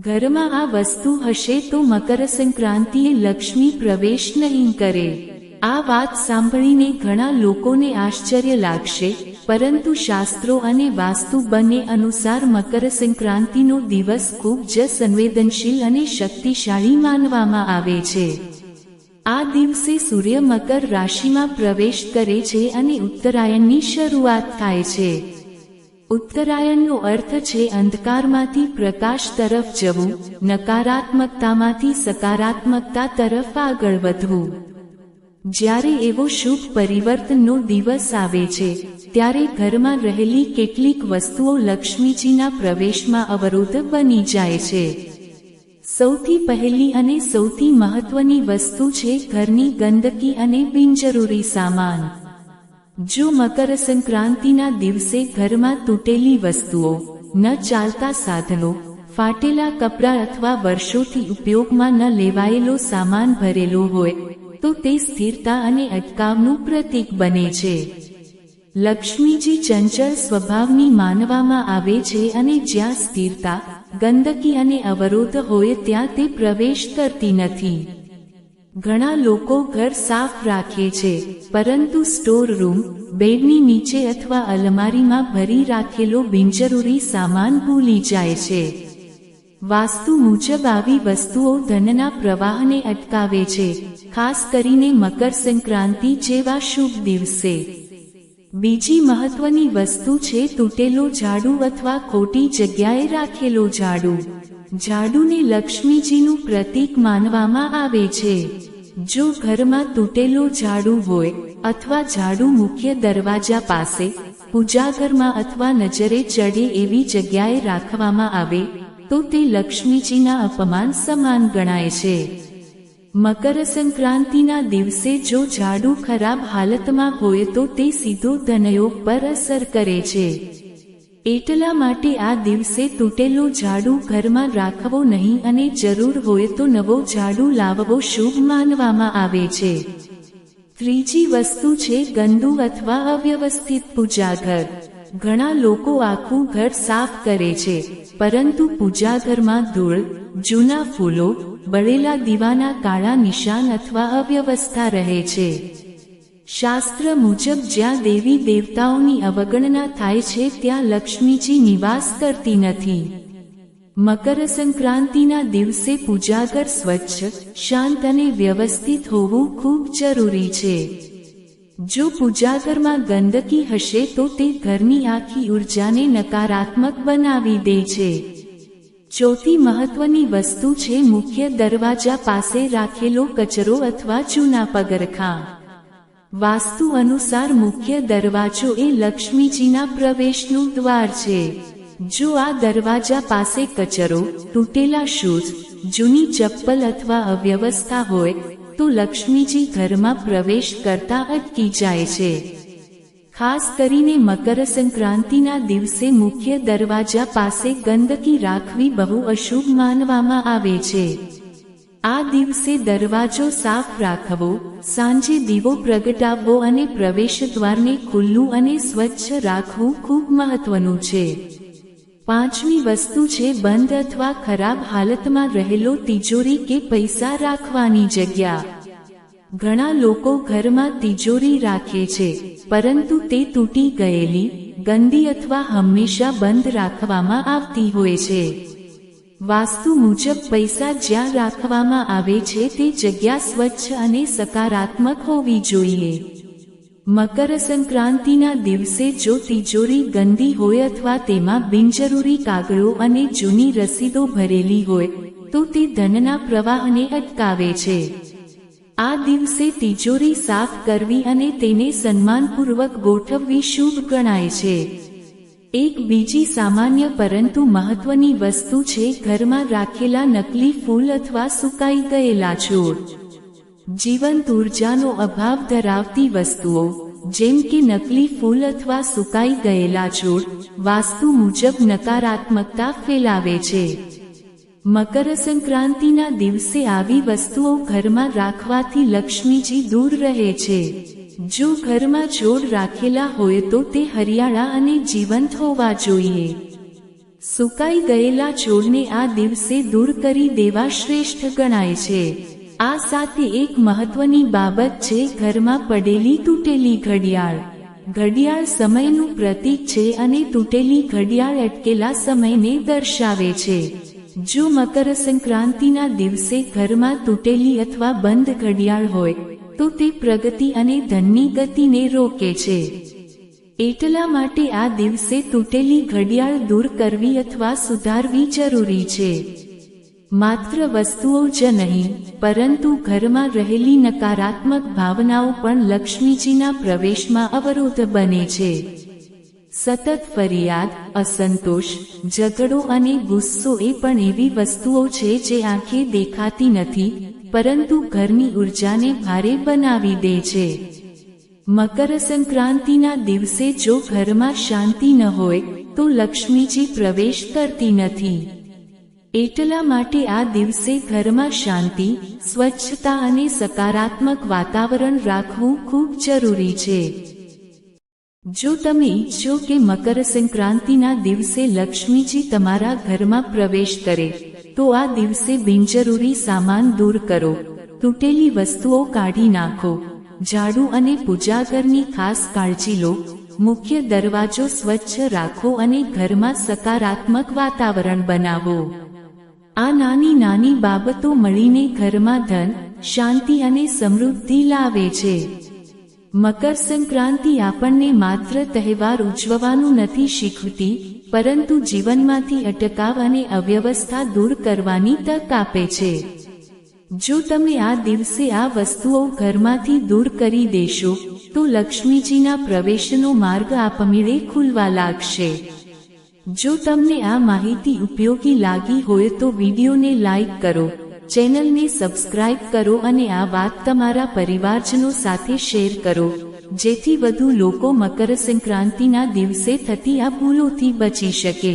ઘરમાં આ વસ્તુ હશે તો મકર સંક્રાંતિએ લક્ષ્મી પ્રવેશ નહીં કરે. આ વાત સાંભળીને ઘણા લોકોને આશ્ચર્ય લાગશે, પરંતુ શાસ્ત્રો અને વાસ્તુ બંને અનુસાર મકર સંક્રાંતિનો દિવસ ખૂબ જ સંવેદનશીલ અને શક્તિશાળી માનવામાં આવે છે. આ દિવસે સૂર્ય મકર રાશિમાં પ્રવેશ કરે છે અને ઉત્તરાયણની શરૂઆત થાય છે. ઉત્તરાયણનો અર્થ છે અંધકારમાંથી પ્રકાશ તરફ જવું, નકારાત્મકતામાંથી સકારાત્મકતા તરફ આગળ વધવું. જ્યારે એવો શુભ પરિવર્તનનો દિવસ આવે છે, ત્યારે ઘરમાં રહેલી કેટલીક વસ્તુઓ લક્ષ્મીજીના પ્રવેશમાં અવરોધ બની જાય છે. સૌથી પહેલી અને સૌથી મહત્વની વસ્તુ છે ઘરની ગંદકી અને બિનજરૂરી સામાન. જો મકર સંક્રાંતિના દિવસે ઘરમાં તૂટેલી વસ્તુઓ, ન ચાલતા સાધનો, ફાટેલા કપડાં અથવા વર્ષોથી ઉપયોગમાં ન લેવાયેલો સામાન ભરેલો હોય, તો તે સ્થિરતા અને અટકાવનું પ્રતીક બને છે. લક્ષ્મીજી ચંચળ સ્વભાવની માનવામાં આવે છે અને જ્યાં સ્થિરતા, ગંદકી અને અવરોધ હોય ત્યાં તે પ્રવેશ કરતી નથી. ઘણા લોકો ઘર સાફ રાખે છે, પરંતુ સ્ટોર રૂમ, બેડની નીચે અથવા અલમારીમાં ભરી રાખેલો બિનજરૂરી સામાન ભૂલી જાય છે. વાસ્તુ મુજબ આવી વસ્તુઓ ધનના પ્રવાહને અટકાવે છે, ખાસ કરીને મકર સંક્રાંતિ જેવા શુભ દિવસે. બીજી મહત્વની વસ્તુ છે તૂટેલો ઝાડુ અથવા ખોટી જગ્યાએ રાખેલો ઝાડુ. ઝાડુને લક્ષ્મીજીનું પ્રતીક માનવામાં આવે છે. જો ઘરમાં તૂટેલો ઝાડુ હોય અથવા ઝાડુ મુખ્ય દરવાજા પાસે, પૂજાઘરમાં અથવા નજરે ચડે એવી જગ્યાએ રાખવામાં આવે, તો તે લક્ષ્મીજીના અપમાન સમાન ગણાય છે. મકર સંક્રાંતિના દિવસે જો ઝાડુ ખરાબ હાલતમાં હોય તો તે સીધો ધનયોગ પર અસર કરે છે. એટલા માટે આ દિવસે તૂટેલો ઝાડુ ઘરમાં રાખવો નહીં અને જરૂર હોય તો નવો ઝાડુ લાવવો શુભ માનવામાં આવે છે. ત્રીજી વસ્તુ છે ગંદુ અથવા અવ્યવસ્થિત પૂજાઘર. ઘણા લોકો આખું ઘર સાફ કરે છે, પરંતુ પૂજાઘરમાં ધૂળ, જૂના ફૂલો, બળેલા દીવાના કાળા નિશાન અથવા અવ્યવસ્થા રહે છે. શાસ્ત્ર મુજબ જ્યાં દેવી દેવતાઓની અવગણના થાય છે, ત્યાં લક્ષ્મીજી નિવાસ કરતી નથી. મકર સંક્રાંતિના દિવસે પૂજાગર સ્વચ્છ, શાંત અને વ્યવસ્થિત હોવું ખૂબ જરૂરી છે. જો પૂજાગરમાં ગંદકી હશે, તો તે ઘરની આખી ઉર્જાને નકારાત્મક બનાવી દે છે. ચોથી મહત્વની વસ્તુ છે, મુખ્ય દરવાજા પાસે રાખેલો કચરો અથવા જૂના પગરખાં. વાસ્તુ અનુસાર મુખ્ય દરવાજો એ લક્ષ્મીજીના પ્રવેશનું દ્વાર છે. જો આ દરવાજા પાસે કચરો, તૂટેલા શૂઝ, જૂની ચપ્પલ અથવા અવ્યવસ્થા હોય, તો લક્ષ્મીજી ઘરમાં પ્રવેશ કરતા અટકી જાય છે. ખાસ કરીને મકર સંક્રાંતિના દિવસે મુખ્ય દરવાજા પાસે ગંદકી રાખવી બહુ અશુભ માનવામાં આવે છે. આ દિવસે દરવાજો સાફ રાખવો, સાંજે દીવો પ્રગટાવવો અને પ્રવેશ દ્વારને ખુલ્લું અને સ્વચ્છ રાખવું ખૂબ મહત્વનું છે. પાંચમી વસ્તુ છે બંધ અથવા ખરાબ હાલતમાં રહેલો તિજોરી કે પૈસા રાખવાની જગ્યા. ઘણા લોકો ઘરમાં તિજોરી રાખે છે, પરંતુ તે તૂટી ગયેલી, ગંદી અથવા હંમેશા બંધ રાખવામાં આવતી હોય છે. વાસ્તુ મુજબ પૈસા જ્યાં રાખવામાં આવે છે તે જગ્યા સ્વચ્છ અને સકારાત્મક હોવી જોઈએ. મકર સંક્રાંતિના દિવસે જો તિજોરી ગંદી હોય અથવા તેમાં બિનજરૂરી કાગળો અને જૂની રસીદો ભરેલી હોય, તો તે ધનના પ્રવાહને અટકાવે છે. આ દિવસે તિજોરી સાફ કરવી અને તેને સન્માનપૂર્વક ગોઠવવી શુભ ગણાય છે. એક બીજી સામાન્ય પરંતુ મહત્વની વસ્તુ છે ઘરમાં રાખેલા નકલી ફૂલ અથવા સુકાઈ ગયેલા છોડ. જીવંત ઉર્જાનો અભાવ ધરાવતી વસ્તુઓ, જેમ કે નકલી ફૂલ અથવા સુકાઈ ગયેલા છોડ, વાસ્તુ મુજબ નકારાત્મકતા ફેલાવે છે. મકર સંક્રાંતિના દિવસે આવી વસ્તુઓ ઘરમાં રાખવાથી લક્ષ્મીજી દૂર રહે છે. જો ઘરમાં છોડ રાખેલા હોય તો તે હરિયાળા અને જીવંત હોવા જોઈએ. સુકાઈ ગયેલા છોડને આ દિવસે દૂર કરી દેવા શ્રેષ્ઠ ગણાય છે. આ સાથે એક મહત્વની બાબત છે ઘરમાં પડેલી તૂટેલી ઘડિયાળ. ઘડિયાળ સમયનું પ્રતીક છે અને તૂટેલી ઘડિયાળ અટકેલા સમયને દર્શાવે છે. જો મકર સંક્રાંતિના દિવસે ઘરમાં તૂટેલી અથવા બંધ ઘડિયાળ હોય તો તે પ્રગતિ અને ધનની ગતિને રોકે છે. એટલા માટે આ દિવસે તૂટેલી ઘડિયાળ દૂર કરવી અથવા સુધારવી જરૂરી છે. માત્ર વસ્તુઓ જ નહીં, પરંતુ ઘરમાં રહેલી નકારાત્મક ભાવનાઓ પણ લક્ષ્મીજીના પ્રવેશમાં અવરોધ બને છે. સતત ફરિયાદ, અસંતોષ, ઝઘડો અને ગુસ્સો એ પણ એવી વસ્તુઓ છે જે આંખે દેખાતી નથી પરંતુ ઘરની ઉર્જાને ભારે બનાવી દે છે. મકર સંક્રાંતિના દિવસે જો ઘરમાં શાંતિ ન હોય, તો લક્ષ્મીજી પ્રવેશ કરતી નથી. એટલા માટે આ દિવસે ઘરમાં શાંતિ, સ્વચ્છતા અને સકારાત્મક વાતાવરણ રાખવું ખૂબ જરૂરી છે. જો તમે ઈચ્છો કે મકર સંક્રાંતિના દિવસે લક્ષ્મીજી તમારા ઘરમાં પ્રવેશ કરે તો આ દિવસે બિનજરૂરી સામાન દૂર કરો. તૂટેલી વસ્તુઓ કાઢી નાખો. ઝાડુ અને પૂજાઘરની ખાસ કાળજી લો. મુખ્ય દરવાજો સ્વચ્છ રાખો અને ઘરમાં સકારાત્મક વાતાવરણ બનાવો. આ નાની નાની બાબતો મળીને ઘરમાં ધન, શાંતિ અને સમૃદ્ધિ લાવે છે. મકર સંક્રાંતિ આપણને માત્ર તહેવાર ઉજવવાનું નથી શીખવતી, પરંતુ જીવનમાંથી અટકાવ અને અવ્યવસ્થા દૂર કરવાની તક આપે છે. જો તમે આ દિવસે આ વસ્તુઓ ઘરમાંથી દૂર કરી દેશો, તો લક્ષ્મીજીના પ્રવેશનો માર્ગ આપમેળે ખુલવા લાગશે. જો તમને આ માહિતી ઉપયોગી લાગી હોય તો વિડીયોને લાઈક કરો ચેનલને સબસ્ક્રાઇબ કરો અને આ વાત તમારા પરિવારજનો સાથે શેર કરો. જેથી વધુ લોકો મકર સંક્રાંતિના દિવસે થતી આ ભૂલોથી બચી શકે.